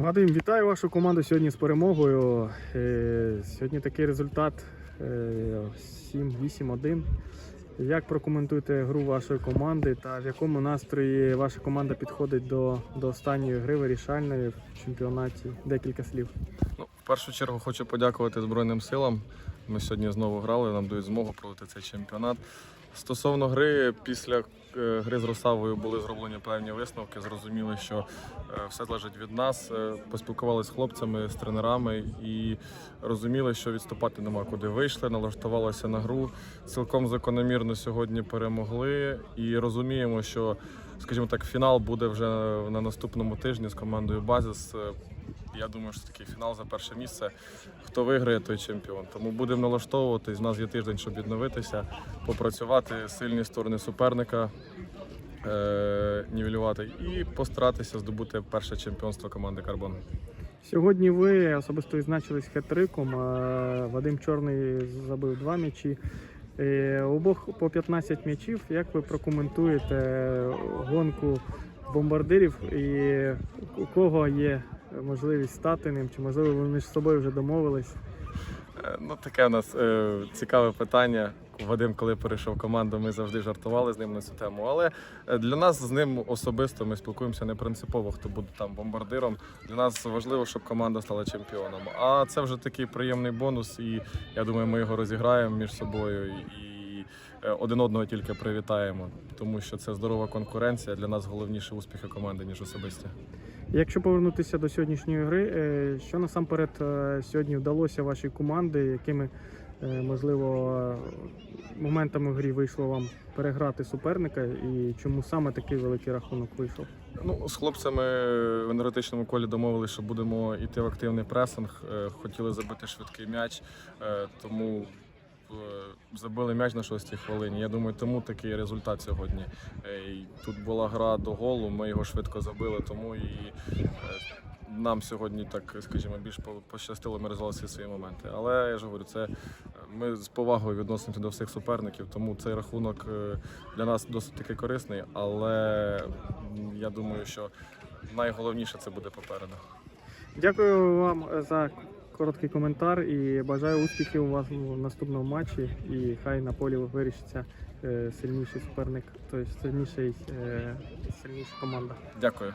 Вадим, вітаю вашу команду сьогодні з перемогою. Е, Сьогодні такий результат е, 7-8-1. Як прокоментуєте гру вашої команди та в якому настрої ваша команда підходить до, до останньої гри вирішальної в чемпіонаті? Декілька слів. Ну, в першу чергу хочу подякувати Збройним силам. Ми сьогодні знову грали, нам дають змогу провести цей чемпіонат. Стосовно гри, після е, гри з Росавою були зроблені певні висновки. Зрозуміли, що е, все залежить від нас. Е, Поспілкувалися з хлопцями, з тренерами і розуміли, що відступати нема куди. Вийшли, налаштувалися на гру. Цілком закономірно сьогодні перемогли і розуміємо, що, скажімо так, фінал буде вже на наступному тижні з командою Базіс. Я думаю, що такий фінал за перше місце. Хто виграє, той чемпіон. Тому будемо налаштовуватись. У нас є тиждень, щоб відновитися, попрацювати сильні сторони суперника, е- нівелювати і постаратися здобути перше чемпіонство команди Карбон. Сьогодні ви особисто відзначились хет-триком. Е, Вадим Чорний забив два м'ячі. Е, обох по 15 м'ячів. Як ви прокоментуєте гонку бомбардирів і у кого є можливість стати ним? Чи можливо ви між собою вже домовились? Е, Ну, таке у нас е, цікаве питання. Вадим, коли перейшов команду, ми завжди жартували з ним на цю тему. Але е, для нас з ним особисто ми спілкуємося не принципово, хто буде там бомбардиром. Для нас важливо, щоб команда стала чемпіоном. А це вже такий приємний бонус, і я думаю, ми його розіграємо між собою і е, один одного тільки привітаємо, тому що це здорова конкуренція. Для нас головніше успіхи команди, ніж особисті. Якщо повернутися до сьогоднішньої гри, е, що насамперед е, сьогодні вдалося вашій команді, якими можливо моментами в грі вийшло вам переграти суперника, і чому саме такий великий рахунок вийшов? Ну, з хлопцями в енергетичному колі домовилися, що будемо йти в активний пресинг. Хотіли забити швидкий м'яч, тому забили м'яч на шостій хвилині. Я думаю, тому такий результат сьогодні. Е, Тут була гра до голу, ми його швидко забили, тому і е, нам сьогодні так, скажімо, більш по- пощастило, ми розвивали всі свої моменти. Але я ж говорю, це е, ми з повагою відносимося до всіх суперників, тому цей рахунок е, для нас досить таки корисний, але я думаю, що найголовніше це буде попереду. Дякую вам за короткий коментар і бажаю успіхів у вас в наступному матчі. І хай на полі вирішиться е, сильніший суперник, тобто сильніший, е, сильніша команда. Дякую.